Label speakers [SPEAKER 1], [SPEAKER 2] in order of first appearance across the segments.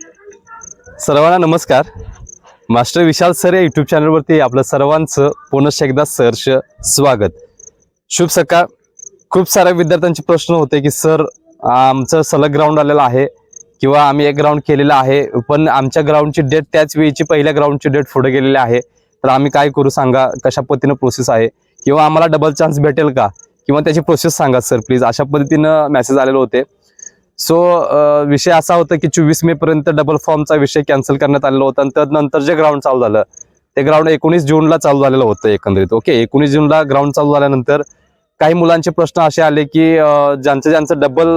[SPEAKER 1] सर्वांना नमस्कार. Master Vishal sir या युट्यूब चॅनलवरती आपलं सर्वांचं पुनश्च एकदा सहर्ष स्वागत. शुभ सकाळ. खूप साऱ्या विद्यार्थ्यांचे प्रश्न होते की सर आमचं सलग ग्राउंड आलेलं आहे किंवा आम्ही एक ग्राउंड केलेलं आहे पण आमच्या ग्राउंडची डेट त्याच वेळीची पहिल्या ग्राउंडची डेट पुढे गेलेली आहे. तर आम्ही काय करू सांगा कशा पद्धतीनं प्रोसेस आहे? किंवा आम्हाला डबल चान्स भेटेल का? किंवा त्याची प्रोसेस सांगा सर प्लीज अशा पद्धतीनं मेसेज आलेले होते. सो विषय असा होता की चोवीस मे पर्यंत डबल फॉर्मचा विषय कॅन्सल करण्यात आलेला होता आणि त्यानंतर जे ग्राउंड चालू झालं ते ग्राउंड एकोणीस जूनला चालू झालेलं होतं एकंदरीत. ओके एकोणीस जूनला ग्राउंड चालू झाल्यानंतर काही मुलांचे प्रश्न असे आले की ज्यांचं ज्यांचं डबल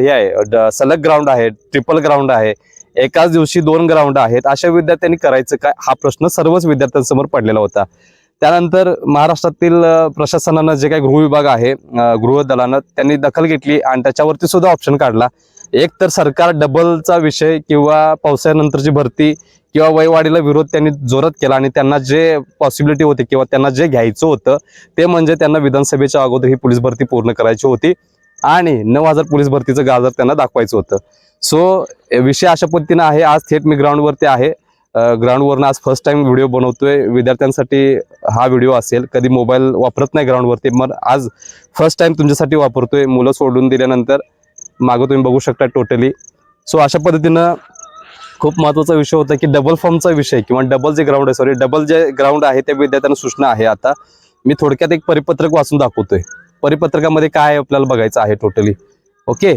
[SPEAKER 1] हे आहे सलग ग्राउंड आहे ट्रिपल ग्राउंड आहे एकाच दिवशी दोन ग्राउंड आहेत अशा विद्यार्थ्यांनी करायचं काय? हा प्रश्न सर्वच विद्यार्थ्यांसमोर पडलेला होता. त्यानंतर महाराष्ट्रातील प्रशासनानं जे काही गृहविभाग आहे गृहदलानं गृह दलानं त्यांनी दखल घेतली आणि त्याच्यावरती सुद्धा ऑप्शन काढला. एक तर सरकार डबलचा विषय किंवा पावसाळ्यानंतरची भरती किंवा वयवाढीला विरोध त्यांनी जोरात केला आणि त्यांना जे पॉसिबिलिटी होती किंवा त्यांना जे घ्यायचं होतं ते म्हणजे त्यांना विधानसभेच्या अगोदर ही पोलीस भरती पूर्ण करायची होती आणि नऊ हजार पोलीस भरतीचं गाजर त्यांना दाखवायचं होतं. सो विषय अशा पद्धतीनं आहे. आज थेट मी ग्राउंडवरती आहे. ग्राउंडवरनं आज फर्स्ट टाइम व्हिडिओ बनवतोय. विद्यार्थ्यांसाठी हा व्हिडिओ असेल. कधी मोबाईल वापरत नाही ग्राउंडवरती मग आज फर्स्ट टाइम तुमच्यासाठी वापरतोय. मुलं सोडून दिल्यानंतर मागं तुम्ही बघू शकता टोटली सो अशा पद्धतीनं खूप महत्त्वाचा विषय होता की डबल फॉर्मचा विषय किंवा डबल जे ग्राउंड आहे सॉरी डबल जे ग्राउंड आहे त्या विद्यार्थ्यांना सूचना आहे आता. मी थोडक्यात एक परिपत्रक वाचून दाखवतोय. परिपत्रकामध्ये काय आहे आपल्याला बघायचं आहे टोटली ओके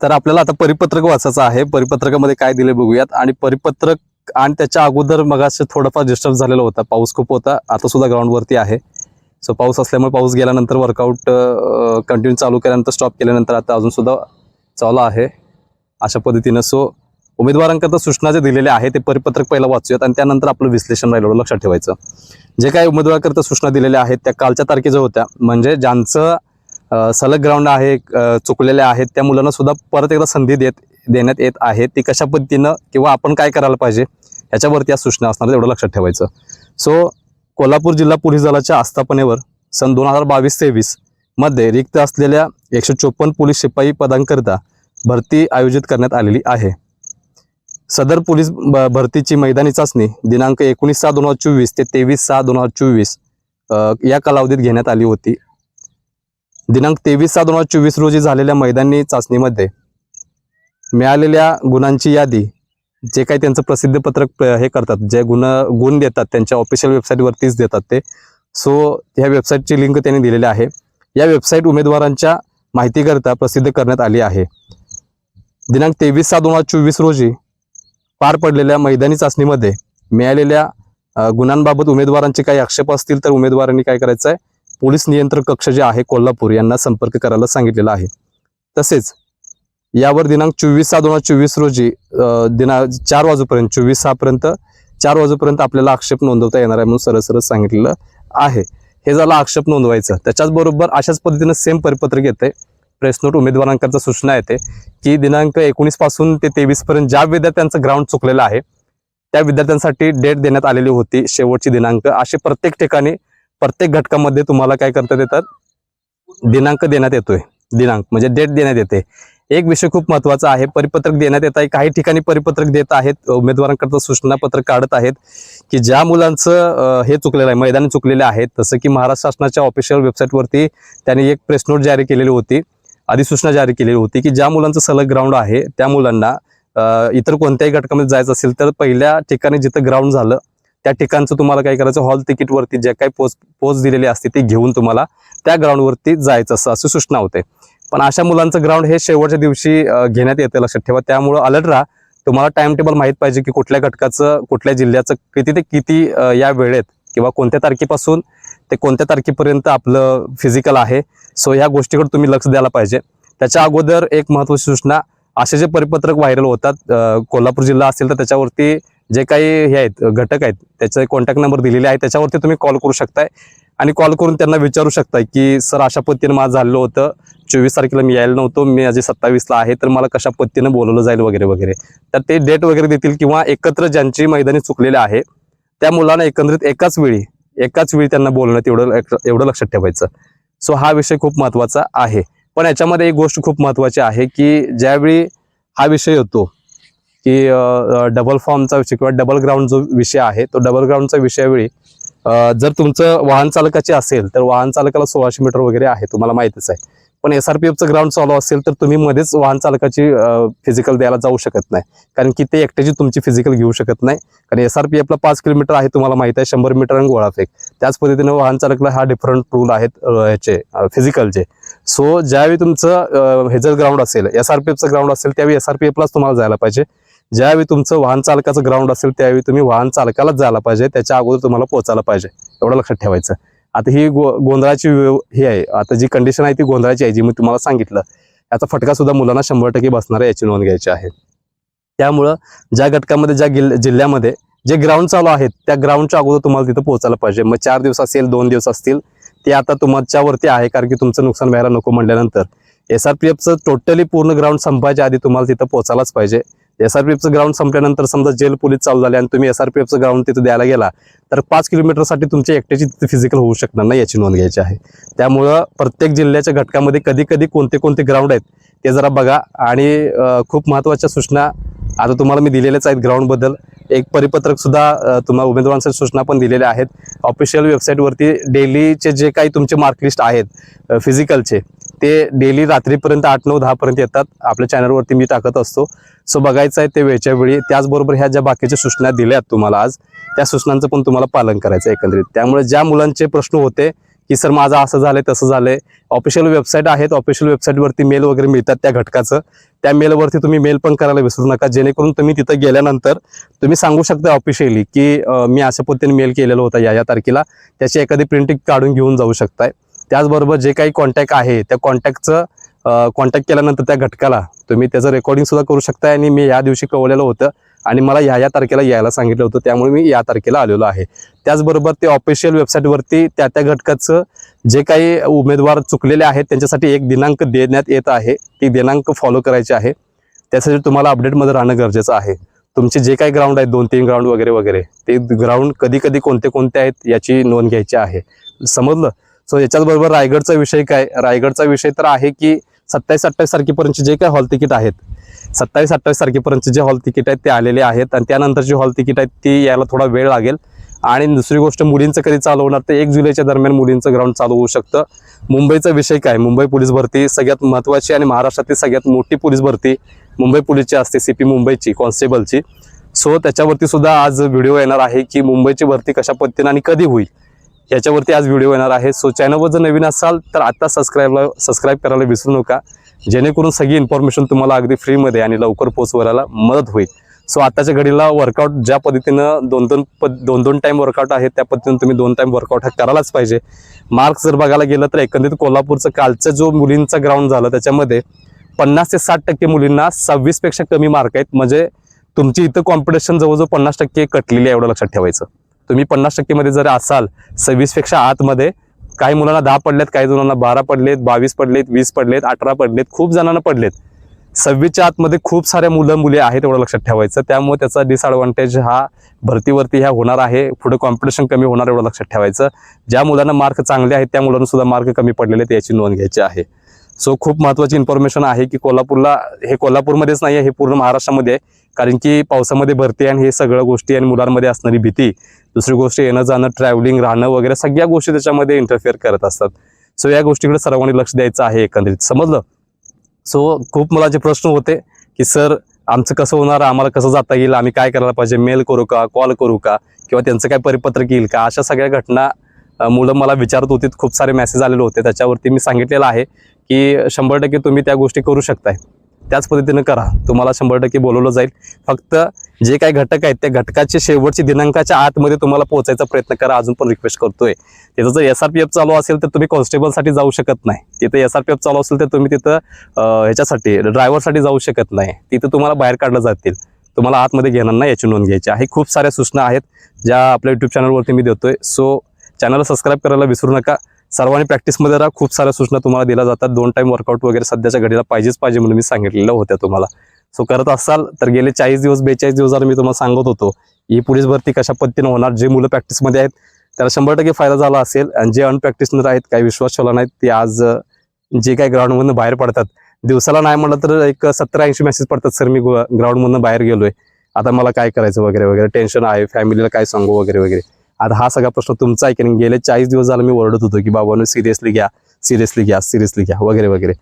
[SPEAKER 1] तर आपल्याला आता परिपत्रक वाचायचं आहे. परिपत्रकामध्ये काय दिले बघूयात. आणि परिपत्रक आणि त्याच्या अगोदर मग थोडंफार डिस्टर्ब झालेला होता. पाऊस खूप होता. आता सुद्धा ग्राउंडवरती आहे. सो पाऊस असल्यामुळे पाऊस गेल्यानंतर वर्कआउट कंटिन्यू चालू केल्यानंतर स्टॉप केल्यानंतर आता अजूनसुद्धा चालू आहे अशा पद्धतीनं. सो उमेदवारांकरता सूचना जे दिलेल्या आहे ते परिपत्रक पहिला वाचूयात आणि त्यानंतर आपलं विश्लेषण राहिलं लक्षात ठेवायचं. जे काही उमेदवारांकरता सूचना दिलेल्या आहेत त्या कालच्या तारखेच्या होत्या. म्हणजे ज्यांचं सलग ग्राउंड आहे चुकलेल्या आहेत त्या मुलांना सुद्धा परत एकदा संधी देत देण्यात येत आहे. ती कशा पद्धतीनं किंवा आपण काय करायला पाहिजे याच्यावरती या सूचना असणार आहेत, एवढं लक्षात ठेवायचं. सो कोल्हापूर जिल्हा पोलीस दलाच्या आस्थापनेवर सन दोन हजार बावीस तेवीसमध्ये रिक्त असलेल्या एकशे चोपन्न पोलीस शिपाई पदांकरिता भरती आयोजित करण्यात आलेली आहे. सदर पोलीस भरतीची मैदानी चाचणी दिनांक एकोणीस सहा दोन हजार चोवीस ते तेवीस सहा दोन हजार चोवीस या कालावधीत घेण्यात आली होती. दिनांक तेवीस सहा दोन हजार चोवीस रोजी झालेल्या मैदानी चाचणीमध्ये मिळालेल्या गुणांची यादी जे काही त्यांचं प्रसिद्ध पत्रक हे करतात जे गुण गुण देतात त्यांच्या ऑफिशियल वेबसाईटवरतीच देतात ते. सो ह्या वेबसाईटची लिंक त्यांनी दिलेली आहे. या वेबसाईट उमेदवारांच्या माहितीकरता प्रसिद्ध करण्यात आली आहे. दिनांक तेवीस सहा दोन हजार चोवीस रोजी पार पडलेल्या मैदानी चाचणीमध्ये मिळालेल्या गुणांबाबत उमेदवारांचे काही आक्षेप असतील तर उमेदवारांनी काय करायचं आहे पोलीस नियंत्रण कक्ष जे आहे कोल्हापूर यांना संपर्क करायला सांगितलेलं आहे. तसेच यावर दिनांक चोवीस सहा दोन हजार चोवीस रोजी दिना चार वाजूपर्यंत चोवीस सहापर्यंत चार वाजूपर्यंत आपल्याला आक्षेप नोंदवता येणार आहे म्हणून सरळ सरळ सांगितलेलं आहे. हे झालं आक्षेप नोंदवायचं. त्याच्याच बरोबर अशाच पद्धतीनं सेम परिपत्रक येते प्रेस नोट उमेदवारांकरता सूचना येते की दिनांक एकोणीसपासून ते तेवीस पर्यंत ज्या विद्यार्थ्यांचं ग्राउंड चुकलेलं आहे त्या विद्यार्थ्यांसाठी डेट देण्यात आलेली होती. शेवटची दिनांक. असे प्रत्येक ठिकाणी प्रत्येक घटकामध्ये तुम्हाला काय करता येतात? दिनांक देण्यात येतोय. दिनांक म्हणजे डेट देण्यात येते. एक विषय खूप महत्त्वाचा आहे. परिपत्रक देण्यात येत आहे. काही ठिकाणी परिपत्रक देत आहेत. उमेदवारांकरता सूचना पत्रक काढत आहेत की ज्या मुलांचं हे चुकलेलं आहे मैदान चुकलेले आहेत तसं की महाराष्ट्र शासनाच्या ऑफिशियल वेबसाईटवरती त्यांनी एक प्रेस नोट जारी केलेली होती अधिसूचना जारी केलेली होती की ज्या मुलांचं सलग ग्राउंड आहे त्या मुलांना इतर कोणत्याही घटकामध्ये जायचं असेल तर पहिल्या ठिकाणी जिथं ग्राउंड झालं त्या ठिकाणचं तुम्हाला काय करायचं? हॉल तिकीटवरती जे काही पोच पोच दिलेली असते ती घेऊन तुम्हाला त्या ग्राउंडवरती जायचं असं अशी सूचना होते. पण अशा मुलांचं ग्राउंड हे शेवटच्या दिवशी घेण्यात येतं लक्षात ठेवा. त्यामुळं अलर्ट राहा. तुम्हाला टाइम टेबल माहीत पाहिजे की कुठल्या घटकाचं कुठल्या जिल्ह्याचं किती ते किती या वेळेत किंवा कोणत्या तारखेपासून ते कोणत्या तारखेपर्यंत आपलं फिजिकल आहे. सो ह्या गोष्टीकडे तुम्ही लक्ष द्यायला पाहिजे. त्याच्या अगोदर एक महत्वाची सूचना असे जे परिपत्रक व्हायरल होतात कोल्हापूर जिल्हा असेल तर त्याच्यावरती जे काही हे आहेत घटक आहेत त्याचे कॉन्टॅक्ट नंबर दिलेले आहेत त्याच्यावरती तुम्ही कॉल करू शकताय. आणि कॉल करून त्यांना विचारू शकताय की सर अशा पद्धतीनं माझं झालेलं होतं. चोवीस तारखेला मी यायला नव्हतो. मी माझे सत्तावीसला आहे. तर मला कशा पद्धतीनं बोलवलं जाईल वगैरे वगैरे. तर ते डेट वगैरे देतील किंवा एकत्र ज्यांची मैदानी चुकलेले आहे त्या मुलांना एकंदरीत एकाच वेळी एकाच वेळी त्यांना बोलणं एवढं एवढं लक्षात ठेवायचं. सो हा विषय खूप महत्त्वाचा आहे. पण याच्यामध्ये एक गोष्ट खूप महत्वाची आहे की ज्यावेळी हा विषय येतो की डबल फॉर्मचा विषय किंवा डबल ग्राउंड जो विषय आहे तो डबल ग्राउंडचा विषयावेळी जर तुमचं वाहन चालकाचे असेल तर वाहन चालकाला सोळाशे मीटर वगैरे आहे तुम्हाला माहितीच आहे. पण एसआरपीएफचं ग्राउंड चालू असेल तर तुम्ही मध्येच वाहन चालकाची फिजिकल द्यायला जाऊ शकत नाही. कारण की ते एकट्याची तुमची फिजिकल घेऊ शकत नाही. कारण एसआरपीएफला पाच किलोमीटर आहे तुम्हाला माहिती आहे शंभर मीटर आणि गोळा फेक. त्याच पद्धतीने वाहन चालकला हा डिफरंट रूल आहेत याचे फिजिकलचे सो ज्यावेळी तुमचं अ, हे जर ग्राउंड असेल एसआरपीएफचं ग्राउंड असेल त्यावेळी एसआरपीएफलाच तुम्हाला जायला पाहिजे. ज्यावेळी तुमचं वाहन चालकाचं ग्राउंड असेल त्यावेळी तुम्ही वाहन चालकालाच जायला पाहिजे. त्याच्या अगोदर तुम्हाला पोहोचायला पाहिजे. एवढं लक्षात ठेवायचं. आता ही गो गोंधळाची हे आहे. आता जी कंडिशन आहे ती गोंधळाची आहे जी मी तुम्हाला सांगितलं. याचा फटका सुद्धा मुलांना शंभर टक्के बसणार आहे याची नोंद घ्यायची आहे. त्यामुळं ज्या घटकामध्ये ज्या जिल्ह्यामध्ये जे ग्राउंड चालू आहेत त्या ग्राउंडच्या अगोदर तुम्हाला तिथं पोहोचायला पाहिजे. मग चार दिवस असेल दोन दिवस असतील ते आता तुमच्यावरती आहे कारण की तुमचं नुकसान व्हायला नको म्हणल्यानंतर. एफचं टोटली पूर्ण ग्राउंड संपायच्या आधी तुम्हाला तिथं पोहोचायलाच पाहिजे. एसआरपीएफचं ग्राउंड संपल्यानंतर समजा जेल पोलीस चालू झाले आणि तुम्ही एसआरपीएफचं ग्राउंड तिथं द्यायला गेला तर पाच किलोमीटरसाठी तुमच्या एकट्याची तिथे फिजिकल होऊ शकणार नाही याची नोंद घ्यायची आहे. त्यामुळं प्रत्येक जिल्ह्याच्या घटकामध्ये कधी कधी कोणते कोणते ग्राउंड आहेत ते जरा बघा. आणि खूप महत्त्वाच्या सूचना आता तुम्हाला मी दिलेल्याच आहेत ग्राउंडबद्दल एक परिपत्रक सुद्धा तुम्हाला उमेदवारांसाठी सूचना पण दिलेल्या आहेत. ऑफिशियल वेबसाईटवरती डेलीचे जे काही तुमचे मार्कलिस्ट आहेत फिजिकलचे ते डेली रात्रीपर्यंत आठ नऊ दहापर्यंत येतात. आपल्या चॅनलवरती मी टाकत असतो. सो बघायचं आहे ते वेळच्या वेळी. त्याचबरोबर ह्या ज्या बाकीच्या सूचना दिल्यात तुम्हाला आज त्या सूचनांचं पण तुम्हाला पालन करायचं आहे एकंदरीत. त्यामुळे ज्या मुलांचे प्रश्न होते की सर माझं असं झालंय तसं झालंय. ऑफिशियल वेबसाईट आहेत. ऑफिशियल वेबसाईटवरती मेल वगैरे मिळतात त्या घटकाचं. त्या मेलवरती तुम्ही मेल पण करायला विसरू नका. जेणेकरून तुम्ही तिथं गेल्यानंतर तुम्ही सांगू शकता ऑफिशियली की मी अशा पद्धतीने मेल केलेला होता या या तारखेला. त्याची एखादी प्रिंटिंग काढून घेऊन जाऊ शकताय. त्याचबरोबर जे काही कॉन्टॅक्ट आहे त्या कॉन्टॅक्टचं कॉन्टॅक्ट केल्यानंतर त्या घटकाला तुम्ही त्याचं रेकॉर्डिंग सुद्धा करू शकताय आणि मी या दिवशी कळवलेलं होतं आणि मला ह्या या तारखेला यायला सांगितलं होतं त्यामुळे मी या तारखेला आलेलो आहे. त्याचबरोबर ते ऑफिशियल वेबसाईटवरती त्या त्या घटकाचं जे काही उमेदवार चुकलेले आहेत त्यांच्यासाठी एक दिनांक देण्यात येत आहे. ती दिनांक फॉलो करायची आहे. त्यासाठी तुम्हाला अपडेटमध्ये राहणं गरजेचं आहे. तुमचे जे काही ग्राउंड आहेत दोन तीन ग्राउंड वगैरे वगैरे ते ग्राउंड कधी कधी कोणते कोणते आहेत याची नोंद घ्यायची आहे. समजलं? सो याच्याच बरोबर रायगडचा विषय काय? रायगडचा विषय तर आहे की सत्तावीस अठ्ठावीस तारखेपर्यंतचे जे काय हॉल तिकीट आहेत सत्तावीस अठ्ठावीस तारखेपर्यंतचे जे हॉल तिकीट आहेत ते आलेले आहेत आणि त्यानंतरची हॉल तिकीट आहेत ती यायला थोडा वेळ लागेल. आणि दुसरी गोष्ट मुलींचं कधी चालू होणार तर एक जुलैच्या दरम्यान मुलींचं ग्राउंड चालू होऊ शकतं. मुंबईचा विषय काय? मुंबई पोलीस भरती सगळ्यात महत्त्वाची आणि महाराष्ट्रातील सगळ्यात मोठी पोलीस भरती मुंबई पोलीसची असते सी पी मुंबईची कॉन्स्टेबलची. सो त्याच्यावरती सुद्धा आज व्हिडिओ येणार आहे की मुंबईची भरती कशा पद्धतीनं आणि कधी होईल? याच्यावरती आज व्हिडिओ येणार आहे. सो चॅनलवर जर नवीन असाल तर आत्ता सबस्क्राईबला सबस्क्राईब करायला विसरू नका. जेणेकरून सगळी इन्फॉर्मेशन तुम्हाला अगदी फ्रीमध्ये आणि लवकर पोचवायला मदत होईल. सो आताच्या घडीला वर्कआउट ज्या पद्धतीनं दोन दोन पद दोन दोन टाईम वर्कआउट आहे त्या पद्धतीनं तुम्ही दोन टाईम वर्कआउट हा करायलाच पाहिजे. मार्क्स जर बघायला गेलं तर एकंदरीत कोल्हापूरचं कालचं जो मुलींचा ग्राउंड झालं त्याच्यामध्ये पन्नास ते साठ टक्के मुलींना सव्वीसपेक्षा कमी मार्क आहेत. म्हणजे तुमची इथं कॉम्पिटिशन जवळजवळ पन्नास टक्के कटलेली आहे एवढं लक्षात ठेवायचं. तुम्ही पन्नास टक्केमध्ये जर असाल सव्वीसपेक्षा आतमध्ये काही मुलांना दहा पडलेत काही जणांना बारा पडलेत बावीस पडलेत वीस पडलेत अठरा पडलेत खूप जणांना पडलेत. सव्वीसच्या आतमध्ये खूप साऱ्या मुलं मुली आहेत एवढं लक्षात ठेवायचं. त्यामुळे त्याचा डिसअडव्हान्टेज हा भरतीवरती ह्या होणार आहे. पुढे कॉम्पिटिशन कमी होणार एवढं लक्षात ठेवायचं. ज्या मुलांना मार्क चांगले आहेत त्या मुलांना सुद्धा मार्क कमी पडलेले आहेत याची नोंद घ्यायची आहे. सो खूप महत्वाची इन्फॉर्मेशन आहे की कोल्हापूरला हे कोल्हापूरमध्येच नाही आहे हे पूर्ण महाराष्ट्रामध्ये आहे. कारण की पावसामध्ये भरती आणि हे सगळ्या गोष्टी आणि मुलांमध्ये असणारी भीती. दुसरी गोष्ट येणं जाणं ट्रॅव्हलिंग राहणं वगैरे सगळ्या गोष्टी त्याच्यामध्ये इंटरफेअर करत असतात. सो या गोष्टीकडे सर्वांनी लक्ष द्यायचं आहे एकंदरीत. समजलं? सो खूप मुलाचे प्रश्न होते की सर आमचं कसं होणार? आम्हाला कसं जाता येईल? आम्ही काय करायला पाहिजे? मेल करू का? कॉल करू का? किंवा त्यांचं काय परिपत्रक येईल का? अशा सगळ्या घटना मुलं मला विचारत होती खूप सारे मेसेज आलेले होते. त्याच्यावरती मी सांगितलेलं आहे. की शंभर टक्के तुम्ही त्या गोष्टी करू शकताय. त्याच पद्धतीनं करा. तुम्हाला शंभर टक्के बोलवलं जाईल. फक्त जे काही घटक आहेत त्या घटकाचे शेवटची दिनांकाच्या आतमध्ये तुम्हाला पोहोचायचा प्रयत्न करा. अजून पण रिक्वेस्ट करतोय. तिथं जर एस आर पी एफ चालू असेल तर तुम्ही कॉन्स्टेबलसाठी जाऊ शकत नाही. तिथं एस आर पी एफ चालू असेल तर तुम्ही तिथं ह्याच्यासाठी ड्रायव्हरसाठी जाऊ शकत नाही. तिथं तुम्हाला बाहेर काढलं जातील. तुम्हाला आतमध्ये घेणार नाही याची नोंद घ्यायची. आहे खूप साऱ्या सूचना आहेत ज्या आपल्या यूट्यूब चॅनलवरती मी देतोय. सो चॅनलला सबस्क्राईब करायला विसरू नका. सर्वांनी प्रॅक्टिसमध्ये राहा. खूप साऱ्या सूचना तुम्हाला दिल्या जातात. दोन टाईम वर्कआउट वगैरे सध्याच्या घडीला पाहिजेच पाहिजे म्हणून मी सांगितलेलं होत्या तुम्हाला. सो करत असाल तर गेले चाळीस दिवस बेचाळीस दिवस जर मी तुम्हाला सांगत होतो ही पोलीस भरती कशा पद्धतीनं होणार जे मुलं प्रॅक्टिसमध्ये आहेत त्याला शंभर टक्के फायदा झाला असेल. आणि जे अनप्रॅक्टिसनर आहेत काही विश्वास ठेवला नाहीत ते आज जे काही ग्राउंडमधून बाहेर पडतात. दिवसाला नाही म्हटलं तर एक सत्तर ऐंशी मेसेज पडतात सर मी ग्राउंडमधून बाहेर गेलोय. आता मला काय करायचं वगैरे वगैरे. टेन्शन आहे फॅमिलीला काय सांगू वगैरे वगैरे. आता हा सगळा प्रश्न तुमचा आहे की गेले चाळीस दिवस झाला मी ओरडत होतो की बाबांनो सिरियसली घ्या सिरियसली घ्या सिरियसली घ्या वगैरे वगैरे.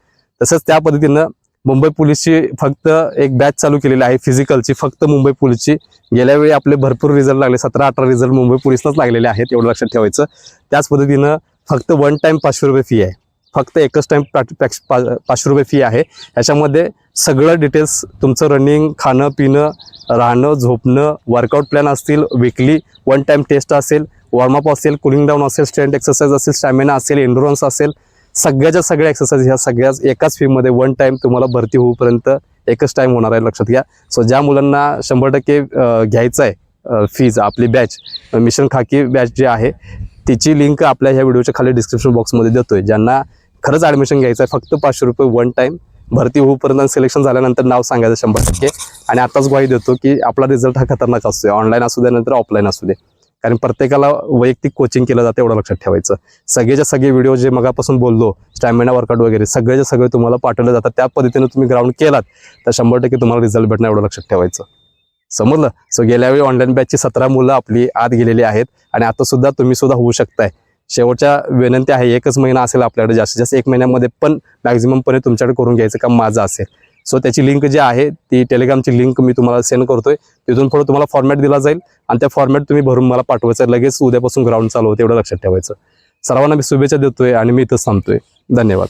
[SPEAKER 1] तसंच त्या पद्धतीनं मुंबई पोलीसची फक्त एक बॅच चालू केलेली आहे फिजिकलची फक्त मुंबई पोलीसची. गेल्या वेळी आपले भरपूर रिझल्ट लागले. सतरा अठरा रिझल्ट मुंबई पोलीसलाच लागलेले आहेत एवढं लक्षात ठेवायचं. त्याच पद्धतीनं फक्त वन टाइम पाचशे रुपये फी आहे. फक्त एकच टाइम पाचशे रुपये फी आहे. याच्यामध्ये सगळं डिटेल्स तुमचं रनिंग खाणं पिणं राहणं झोपणं वर्कआउट प्लॅन असतील विकली वन टाईम टेस्ट असेल वॉर्मअप असेल कुलिंग डाऊन असेल स्ट्रेंथ एक्सरसाइज असेल स्टॅमिना असेल एन्ड्युरन्स असेल सगळ्याच्या सगळ्या एक्सरसाइज ह्या सगळ्याच एकाच फीमध्ये वन टाईम तुम्हाला भरती होऊपर्यंत एकच टाइम होणार आहे लक्षात घ्या. सो ज्या मुलांना शंभर टक्के घ्यायचं आहे फीज आपली बॅच मिशन खाकी बॅच जी आहे तिची लिंक आपल्या ह्या व्हिडिओच्या खाली डिस्क्रिप्शन बॉक्समध्ये देतोय. ज्यांना खरंच ॲडमिशन घ्यायचं आहे फक्त पाचशे रुपये वन टाईम भरती होऊपर्यंत सिलेक्शन झाल्यानंतर नाव सांगायचं शंभर टक्के. आणि आताच ग्वाही देतो की आपला रिझल्ट हा खतरनाक असतो ऑनलाईन असू दे नंतर ऑफलाईन असू दे. कारण प्रत्येकाला वैयक्तिक कोचिंग केलं जातं एवढं लक्षात ठेवायचं. सगळेच्या सगळे व्हिडिओ जे मगापासून बोललो स्टॅमिना वर्कआउट वगैरे सगळेच्या सगळे तुम्हाला पाठवले जातात. त्या पद्धतीने तुम्ही ग्राउंड केलात तर शंभर टक्के तुम्हाला रिझल्ट भेटणं एवढं लक्षात ठेवायचं. समजलं? सो गेल्या वेळी ऑनलाईन बॅचची सतरा मुलं आपली आत गेलेली आहेत. आणि आता सुद्धा तुम्ही सुद्धा होऊ शकताय. शेवटच्या विनंती आहे एकच महिना असेल आपल्याकडे जास्तीत जास्त एक महिन्यामध्ये पण मॅक्झिममपणे तुमच्याकडे करून घ्यायचं काम माझं असेल. सो त्याची लिंक जी आहे ती टेलिग्रामची लिंक मी तुम्हाला सेंड करतोय. तिथून थोडं तुम्हाला फॉर्मॅट दिला जाईल आणि त्या फॉर्मॅट तुम्ही भरून मला पाठवायचं. लगेच उद्यापासून ग्राउंड चालू होते एवढं लक्षात ठेवायचं. सर्वांना मी शुभेच्छा देतोय आणि मी इथंच थांबतोय. धन्यवाद.